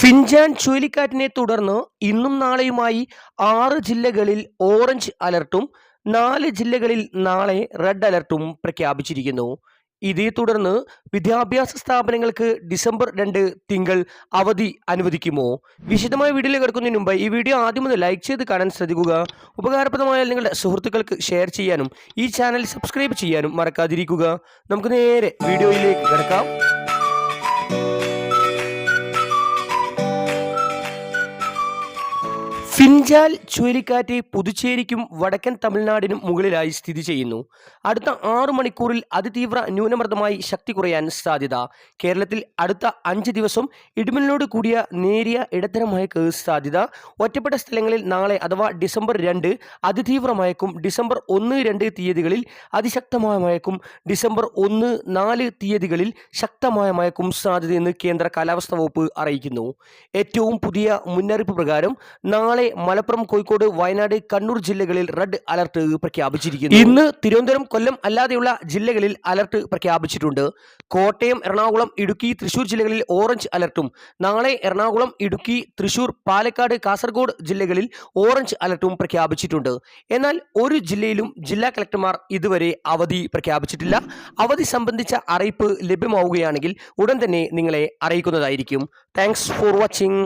ഫിൻജാൻ ചുഴലിക്കാറ്റിനെ തുടർന്ന് ഇന്നും നാളെയുമായി ആറ് ജില്ലകളിൽ ഓറഞ്ച് അലർട്ടും നാല് ജില്ലകളിൽ നാളെ റെഡ് അലർട്ടും പ്രഖ്യാപിച്ചിരിക്കുന്നു. ഇതേ തുടർന്ന് വിദ്യാഭ്യാസ സ്ഥാപനങ്ങൾക്ക് ഡിസംബർ രണ്ട് തിങ്കൾ അവധി അനുവദിക്കുമോ? വിശദമായ വീഡിയോയിൽ കിടക്കുന്നതിന് മുമ്പ് ഈ വീഡിയോ ആദ്യം മുതൽ ലൈക്ക് ചെയ്ത് കാണാൻ ശ്രദ്ധിക്കുക. ഉപകാരപ്രദമായാൽ നിങ്ങളുടെ സുഹൃത്തുക്കൾക്ക് ഷെയർ ചെയ്യാനും ഈ ചാനൽ സബ്സ്ക്രൈബ് ചെയ്യാനും മറക്കാതിരിക്കുക. നമുക്ക് നേരെ വീഡിയോയിലേക്ക് കിടക്കാം. ഫിൻജാൽ ചുഴലിക്കാറ്റ് പുതുച്ചേരിക്കും വടക്കൻ തമിഴ്നാടിനും മുകളിലായി സ്ഥിതി ചെയ്യുന്നു. അടുത്ത ആറു മണിക്കൂറിൽ അതിതീവ്ര ന്യൂനമർദ്ദമായി ശക്തി കുറയാൻ സാധ്യത. കേരളത്തിൽ അടുത്ത അഞ്ച് ദിവസം ഇടിമിന്നലോട് കൂടിയ നേരിയ ഇടത്തരം മഴയ്ക്ക് സാധ്യത. ഒറ്റപ്പെട്ട സ്ഥലങ്ങളിൽ നാളെ അഥവാ ഡിസംബർ രണ്ട് അതിതീവ്ര മഴയ്ക്കും ഡിസംബർ ഒന്ന് രണ്ട് തീയതികളിൽ അതിശക്തമായ മഴയ്ക്കും ഡിസംബർ ഒന്ന് നാല് തീയതികളിൽ ശക്തമായ മഴയ്ക്കും സാധ്യതയെന്ന് കേന്ദ്ര കാലാവസ്ഥാ വകുപ്പ് അറിയിക്കുന്നു. ഏറ്റവും പുതിയ മുന്നറിയിപ്പ് പ്രകാരം നാളെ മലപ്പുറം കോഴിക്കോട് വയനാട് കണ്ണൂർ ജില്ലകളിൽ റെഡ് അലർട്ട് പ്രഖ്യാപിച്ചിരിക്കുന്നു. ഇന്ന് തിരുവനന്തപുരം കൊല്ലം അല്ലാതെയുള്ള ജില്ലകളിൽ അലർട്ട് പ്രഖ്യാപിച്ചിട്ടുണ്ട്. കോട്ടയം എറണാകുളം ഇടുക്കി തൃശൂർ ജില്ലകളിൽ ഓറഞ്ച് അലർട്ടും. നാളെ എറണാകുളം ഇടുക്കി തൃശൂർ പാലക്കാട് കാസർഗോഡ് ജില്ലകളിൽ ഓറഞ്ച് അലർട്ടും പ്രഖ്യാപിച്ചിട്ടുണ്ട്. എന്നാൽ ഒരു ജില്ലയിലും ജില്ലാ കളക്ടർമാർ ഇതുവരെ അവധി പ്രഖ്യാപിച്ചിട്ടില്ല. അവധി സംബന്ധിച്ച അറിയിപ്പ് ലഭ്യമാവുകയാണെങ്കിൽ ഉടൻ തന്നെ നിങ്ങളെ അറിയിക്കുന്നതായിരിക്കും. Thanks for watching